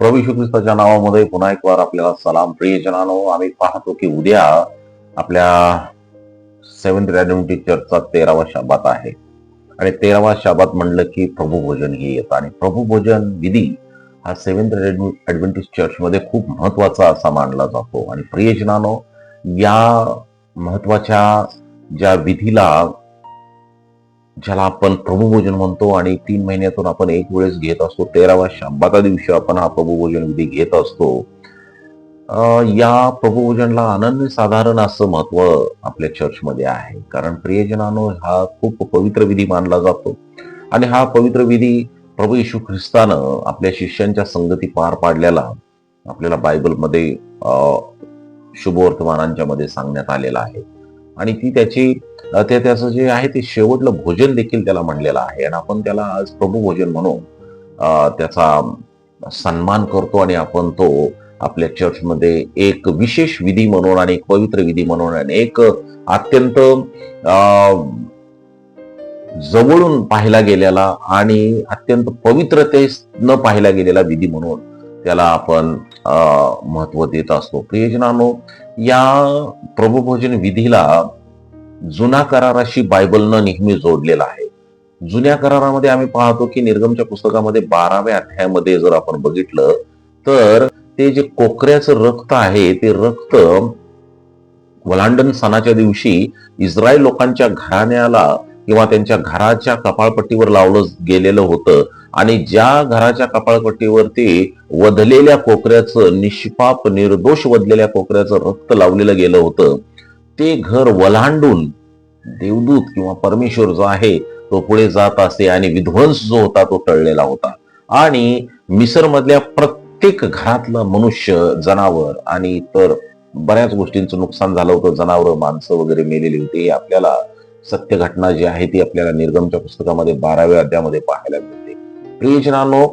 प्रभू ख्रिस्ताच्या नावामध्ये पुन्हा एक वार आपल्याला सलाम. प्रियजनानो आम्ही पाहतो की उद्या आपल्या सेव्हन्थ रॅडमिटी चर्चचा तेरावा शाबात आहे. आणि तेरावा शाबात म्हणलं की प्रभू भोजन हे येतं. आणि प्रभू भोजन विधी हा सेव्हन्थ ॲडव्हेंटिस्ट चर्चमध्ये खूप महत्त्वाचा असा मानला जातो. आणि प्रियजनानो या महत्त्वाच्या ज्या विधीला ज्याला आपण प्रभुभोजन म्हणतो आणि तीन महिन्यातून आपण एक वेळेस घेत असतो तेराव्या शांबाचा दिवशी आपण हा प्रभुभोजन विधी घेत असतो. या प्रभुभोजनला अनन्य साधारण असं महत्त्व आपल्या चर्चमध्ये आहे. कारण प्रियजनानो हा खूप पवित्र विधी मानला जातो. आणि हा पवित्र विधी प्रभू येशू ख्रिस्तानं आपल्या शिष्यांच्या संगती पार पाडल्याला आपल्याला बायबलमध्ये अं, शुभवर्तमानांच्या मध्ये सांगण्यात आलेला आहे. आणि ती त्याची ते त्याचं जे आहे ते शेवटलं भोजन देखील त्याला म्हणलेलं आहे. आणि आपण त्याला आज प्रभू भोजन म्हणून त्याचा सन्मान करतो आणि आपण तो आपल्या चर्चमध्ये एक विशेष विधी म्हणून आणि एक पवित्र विधी म्हणून आणि एक अत्यंत जवळून पाहिला गेलेला आणि अत्यंत पवित्रतेनं पाहिला गेलेला विधी म्हणून त्याला आपण महत्त्व देत असतो. प्रियजनानो या प्रभुभोजन विधीला जुना कराराशी बायबलनं नेहमी जोडलेला आहे. जुन्या करारामध्ये आम्ही पाहतो की निर्गमच्या पुस्तकामध्ये बाराव्या अध्यायामध्ये जर आपण बघितलं तर ते जे कोकऱ्याचं रक्त आहे ते रक्त वलांडन सणाच्या दिवशी इस्रायल लोकांच्या घराण्याला किंवा त्यांच्या घराच्या कपाळपट्टीवर लावलं गेलेलं होतं. आणि ज्या घराच्या कपाळपट्टीवरती वधलेल्या कोकऱ्याचं निष्पाप निर्दोष वधलेल्या कोकऱ्याचं रक्त लावलेलं गेलं होतं ते घर वलांडून देवदूत किंवा परमेश्वर जो आहे तो पुढे जात असे आणि विध्वंस जो होता तो टळलेला होता. आणि मिसर मधल्या प्रत्येक घरातलं मनुष्य जनावर आणि इतर बऱ्याच गोष्टींचं नुकसान झालं होतं. जनावर माणसं वगैरे मेलेली होती. आपल्याला सत्य घटना जी आहे ती आपल्याला निर्गमच्या पुस्तकामध्ये बाराव्या अध्यामध्ये पाहायला मिळते. प्रियजनानो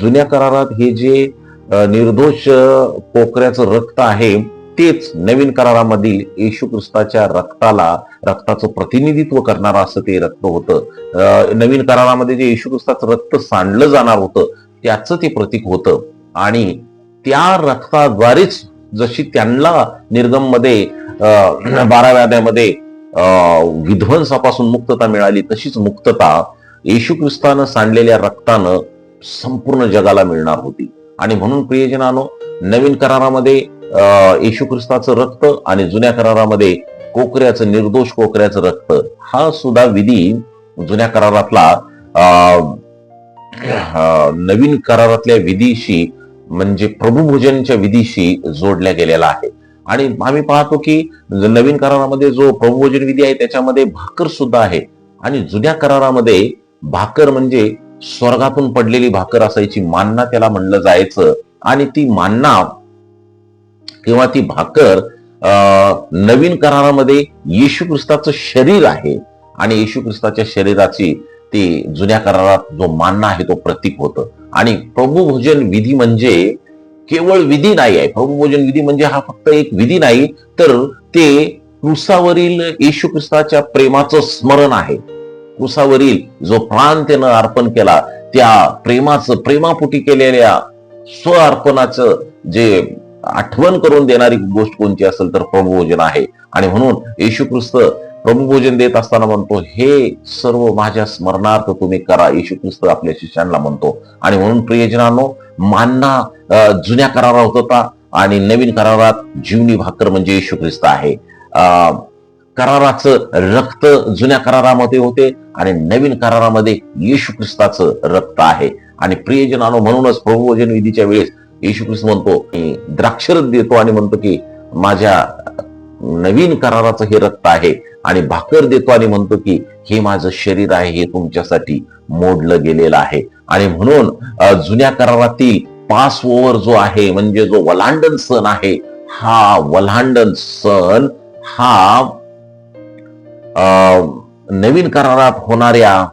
जुन्या करारात हे जे निर्दोष पोकऱ्याचं कोकऱ्याचं रक्त आहे तेच नवीन करारामधील येशू ख्रिस्ताच्या रक्ताला रक्ताचं प्रतिनिधित्व करणारं असं ते रक्त होतं. अं, नवीन करारामध्ये जे येशू ख्रिस्ताचं रक्त सांडलं जाणार होतं त्याचं ते प्रतीक होतं. आणि त्या रक्ताद्वारेच जशी त्यांना निर्गममध्ये बाराव्या अध्यायामध्ये अं, विध्वंसापासून मुक्तता मिळाली तशीच मुक्तता येशू ख्रिस्तानं सांडलेल्या रक्तानं संपूर्ण जगाला मिळणार होती. आणि म्हणून प्रियजनानो नवीन करारामध्ये येशू ख्रिस्ताचं रक्त आणि जुन्या करारामध्ये कोकऱ्याचं निर्दोष कोकऱ्याचं रक्त हा सुद्धा विधी जुन्या करारातला अं, नवीन करारातल्या विधीशी म्हणजे प्रभुभोजनच्या विधीशी जोडल्या गेलेला आहे. आणि आम्ही पाहतो की नवीन करारामध्ये जो प्रभुभोजन विधी आहे त्याच्यामध्ये भाकर सुद्धा आहे. आणि जुन्या करारामध्ये भाकर म्हणजे स्वर्गातून पडलेली भाकर असायची. मान्ना त्याला म्हणलं जायचं. आणि ती मान्ना किंवा ती भाकर अं, नवीन करारामध्ये येशू ख्रिस्ताचं शरीर आहे. आणि येशू ख्रिस्ताच्या शरीराची ती जुन्या करारात जो मानना आहे तो प्रतीक होतं. आणि प्रभुभोजन विधी म्हणजे केवळ विधी नाही आहे. प्रभुभोजन विधी म्हणजे हा फक्त एक विधी नाही तर ते क्रुसावरील येशू ख्रिस्ताच्या प्रेमाचं स्मरण आहे. कुसावरील जो प्राण त्यानं अर्पण केला त्या प्रेमाचं प्रेमापोटी केलेल्या स्व अर्पणाचं जे आठवण करून देणारी गोष्ट कोणती असेल तर प्रभुभोजन आहे. आणि म्हणून येशू ख्रिस्त प्रभुभोजन देत असताना म्हणतो हे सर्व माझ्या स्मरणार्थ तुम्ही करा येशू ख्रिस्त आपल्या शिष्यांना म्हणतो. आणि म्हणून प्रियजनांनो मानना जुन्या करारात होता आणि नवीन करारात जीवनी भाकर म्हणजे येशू ख्रिस्त आहे. अं, कराराचं रक्त जुन्या करारामध्ये होते आणि नवीन करारामध्ये येशू ख्रिस्ताचं रक्त आहे. आणि प्रियजनानो म्हणूनच प्रभुभोजन विधीच्या वेळेस येशू ख्रिस्त म्हणतो मी देतो आणि म्हणतो की माझ्या नवीन कराराचं हे रक्त आहे आणि भाकर देतो आणि म्हणतो की हे माझं शरीर आहे हे तुमच्यासाठी मोडलं गेलेलं आहे. आणि म्हणून जुन्या करारातील पास ओव्हर जो आहे म्हणजे जो वलांडन सण आहे हा वलांडन सण हा नवीन करारात होणाऱ्या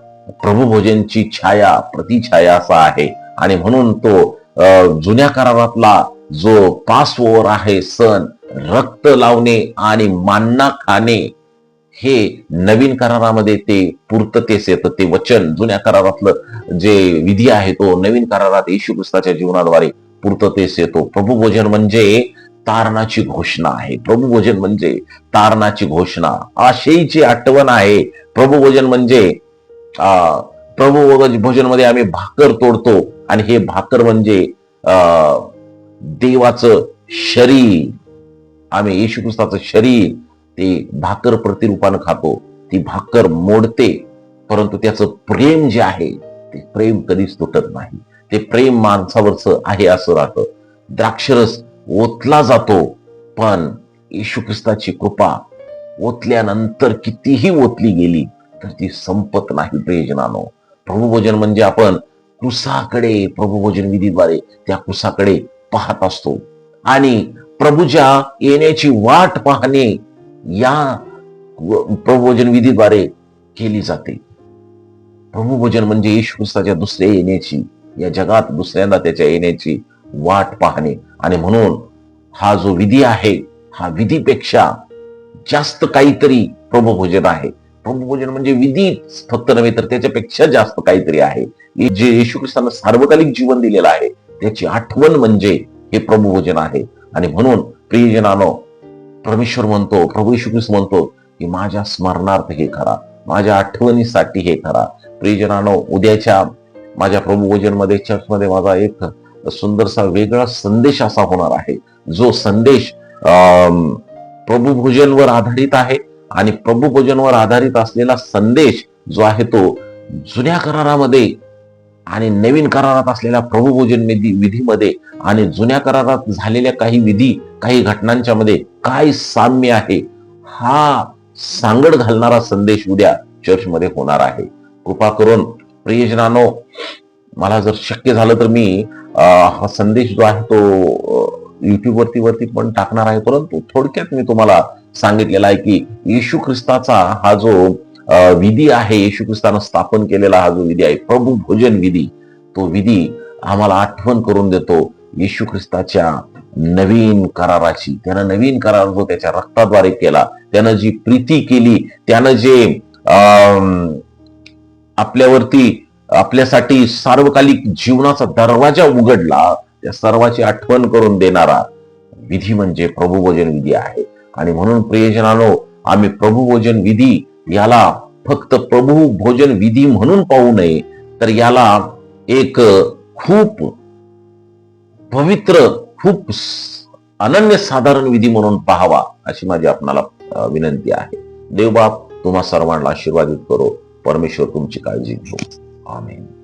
प्रभूभोजनची छाया प्रतिछाया असा आहे. आणि म्हणून तो जुन्या करारातला जो पास ओव्हर आहे सण रक्त लावणे आणि मान्ना खाणे हे नवीन करारामध्ये ते पूर्ततेस येतं. ते वचन जुन्या करारातलं जे विधी आहे तो नवीन करारात येशू ख्रिस्ताच्या जीवनाद्वारे पूर्ततेस येतो. प्रभुभोजन म्हणजे तारणाची घोषणा आहे. प्रभुभोजन म्हणजे तारणाची घोषणा. आशेची आठवण आहे. प्रभुभोजन म्हणजे प्रभू भोजनमध्ये आम्ही भाकर तोडतो आणि हे भाकर म्हणजे देवाचं शरीर. आम्ही येशू ख्रिस्ताचं शरीर ते भाकर प्रतिरूपानं खातो. ती भाकर मोडते. परंतु त्याचं प्रेम जे आहे ते प्रेम कधीच तुटत नाही. ते प्रेम माणसावरच आहे असं राहतं. द्राक्षरस ओतला जातो पण येशू ख्रिस्ताची कृपा ओतल्यानंतर कितीही ओतली गेली तर ती संपत नाही प्रयोजनानो. प्रभुभोजन म्हणजे आपण कुसाकडे प्रभुभोजन विधीद्वारे त्या कुसाकडे पाहत असतो. आणि प्रभूच्या येण्याची वाट पाहणे या प्रभुभोजन विधीद्वारे केली जाते. प्रभुभोजन म्हणजे येशू ख्रिस्ताच्या दुसऱ्या येण्याची या जगात दुसऱ्यांदा त्याच्या येण्याची वाट पाहणे. आणि म्हणून हा जो विधी आहे हा विधीपेक्षा जास्त काहीतरी प्रभुभोजन आहे. प्रभुभोजन म्हणजे विधी फक्त नव्हे तर त्याच्यापेक्षा जास्त काहीतरी आहे. जे येशू ख्रिस्तानं सार्वकालिक जीवन दिलेलं आहे त्याची आठवण म्हणजे हे प्रभुभोजन आहे. आणि म्हणून प्रियजनानो परमेश्वर म्हणतो प्रभू येशू ख्रिस्त म्हणतो की माझ्या स्मरणार्थ हे करा. माझ्या आठवणीसाठी हे करा. प्रियजनानो उद्याच्या माझ्या प्रभुभोजनमध्ये चर्चमध्ये माझा एक सुंदरसा वेगळा संदेश असा होणार आहे. जो संदेश अं, प्रभुभोजनवर आधारित आहे आणि प्रभुभोजनवर आधारित असलेला संदेश जो आहे तो जुन्या करारामध्ये आणि नवीन करारात असलेल्या प्रभुभोजन विधी विधीमध्ये आणि जुन्या करारात झालेल्या काही विधी काही घटनांच्या मध्ये काय साम्य आहे हा सांगड घालणारा संदेश उद्या चर्चमध्ये होणार आहे. कृपा करून प्रियजनानो मला जर शक्य झालं तर मी हा संदेश जो आहे तो युट्यूबवरती वरती वरती पण टाकणार आहे. परंतु थोडक्यात मी तुम्हाला सांगितलेला आहे की येशू ख्रिस्ताचा हा जो विधी आहे येशू ख्रिस्तानं स्थापन केलेला हा जो विधी आहे प्रभू भोजन विधी तो विधी आम्हाला आठवण करून देतो येशू ख्रिस्ताच्या नवीन कराराची. त्यानं नवीन करार जो त्याच्या रक्ताद्वारे केला त्यानं जी प्रीती केली त्यानं जे अं, आपल्यावरती आपल्यासाठी सार्वकालिक जीवनाचा दरवाजा उघडला त्या सर्वाची आठवण करून देणारा विधी म्हणजे प्रभुभोजन विधी आहे. आणि म्हणून प्रियजनानो आम्ही प्रभुभोजन विधी याला फक्त प्रभू भोजन विधी म्हणून पाहू नये तर याला एक खूप पवित्र खूप अनन्य साधारण विधी म्हणून पाहावा अशी माझी आपणाला विनंती आहे. देवबाप तुम्हा सर्वांना आशीर्वादित करो. परमेश्वर तुमची काळजी घेऊ. Amen.